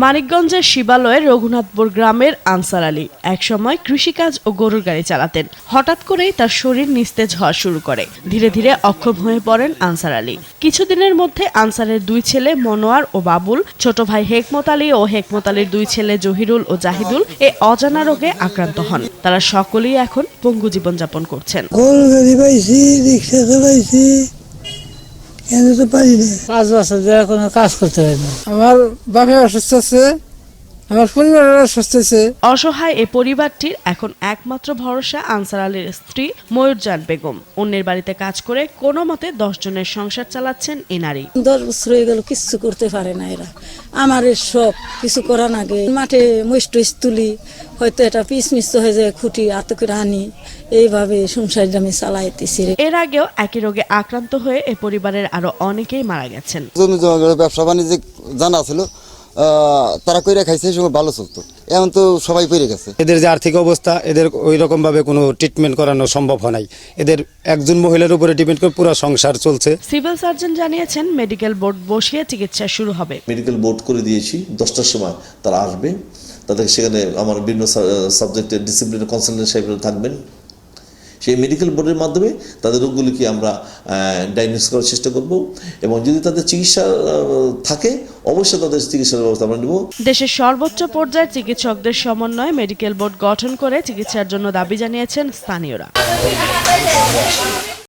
মানিকগঞ্জের শিবালয়ে রঘুনাথপুর গ্রামের আনসার আলী একসময় কৃষিকাজ ও গরুর গাড়ি চালাতেন। হঠাৎ করেই তার শরীর নিস্তেজ হওয়া শুরু করে। ধীরে ধীরে অক্ষম হয়ে পড়েন আনসার আলী। কিছুদিনের মধ্যে আনসারের দুই ছেলে মনোয়ার ও বাবুল, ছোট ভাই হেকমত আলী ও হেকমত আলীর দুই ছেলে জহিরুল ও জাহিদুল এ অজানা রোগে আক্রান্ত হন। তারা সকলেই এখন পঙ্গু জীবনযাপন করছেন। গরু গাড়ি পাইছি রিক্সা চালাইছি কেন তো পারি না পাঁচ বছর ধরে কোনো কাজ করতে পারি না। আমার বাপে অসুস্থ আছে আমার পরিবারের অসহায় এ পরিবারটির এখন একমাত্র ভরসা আনসার আলীর স্ত্রী ময়ূরজান বেগম। অন্যের বাড়িতে কাজ করে কোনো মতে দশ জনের সংসার চালাচ্ছেন এ নারী। দশ বছর হয়ে গেল কিচ্ছু করতে পারে না এরা। আমার শখ কিছু করা নাগে মাঠে মুষ্ট তুলি হয়তো এটা পিস মিস হয়ে যায় খুঁটি আত করে আনি এইভাবে সংসার আমি চালাইতেছি এর আগেও একই রোগে আক্রান্ত হয়ে এ পরিবারের আরও অনেকেই মারা গেছেন। জমি জমা ব্যবসা বাণিজ্য জানা ছিল। তারা কইরা খাইছে সময় ভালো চলতো। এখন তো সবাই কইরে গেছে। এদের যে আর্থিক অবস্থা এদের ওই রকমভাবে কোনো ট্রিটমেন্ট করানো সম্ভব হয় নাই। এদের একজন মহিলার উপরে ডিপেন্ড করে পুরো সংসার চলছে। সিভিল সার্জন জানিয়েছেন মেডিকেল বোর্ড বসিয়ে চিকিৎসা শুরু হবে। মেডিকেল বোর্ড করে দিয়েছি দশটার সময় তারা আসবে। তাদের সেখানে আমার বিভিন্ন সাবজেক্টের ডিসিপ্লিনের কনসালটেন্ট সাহেবরা থাকবেন। সেই মেডিকেল বোর্ডের মাধ্যমে তাদের রোগগুলিকে আমরা ডায়াগনোস করার চেষ্টা করব এবং যদি তাদের চিকিৎসা থাকে, অবশ্যই তাদের চিকিৎসার ব্যবস্থা আমরা নেব। দেশের সর্বোচ্চ পর্যায়ের চিকিৎসকদের সমন্বয়ে মেডিকেল বোর্ড গঠন করে চিকিৎসার জন্য দাবি জানিয়েছেন স্থানীয়রা।